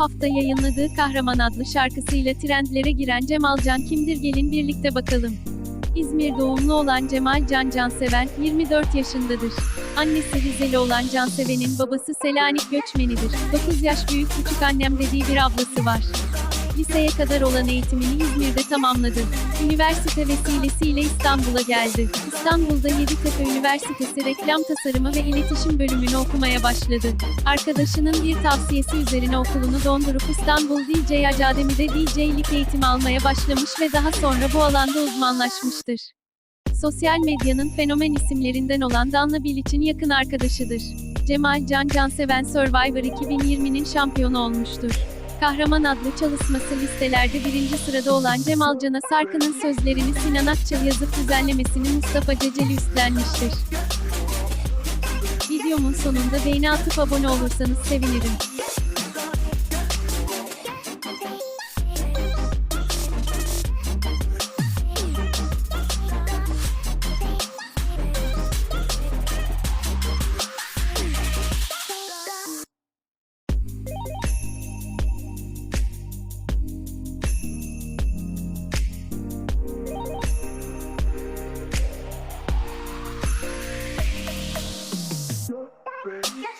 hafta yayınladığı Kahraman adlı şarkısıyla trendlere giren Cemal Can kimdir gelin birlikte bakalım. İzmir doğumlu olan Cemal Can Canseven, 24 yaşındadır. Annesi Rizeli olan Canseven'in babası Selanik göçmenidir. 9 yaş büyük küçük annem dediği bir ablası var. Liseye kadar olan eğitimini İzmir'de tamamladı. Üniversite vesilesiyle İstanbul'a geldi. İstanbul'da Yeditepe Üniversitesi Reklam Tasarımı ve İletişim bölümünü okumaya başladı. Arkadaşının bir tavsiyesi üzerine okulunu dondurup İstanbul DJ Academi'de DJ'lik eğitimi almaya başlamış ve daha sonra bu alanda uzmanlaşmıştır. Sosyal medyanın fenomen isimlerinden olan Danla Bilic'in yakın arkadaşıdır. Cemal Can Canseven Survivor 2020'nin şampiyonu olmuştur. Kahraman adlı çalışması listelerde birinci sırada olan Cemal Can'a Sarkı'nın sözlerini Sinan Akçıl yazıp düzenlemesini Mustafa Ceceli üstlenmiştir. Videomun sonunda beğeni atıp abone olursanız sevinirim. Yes.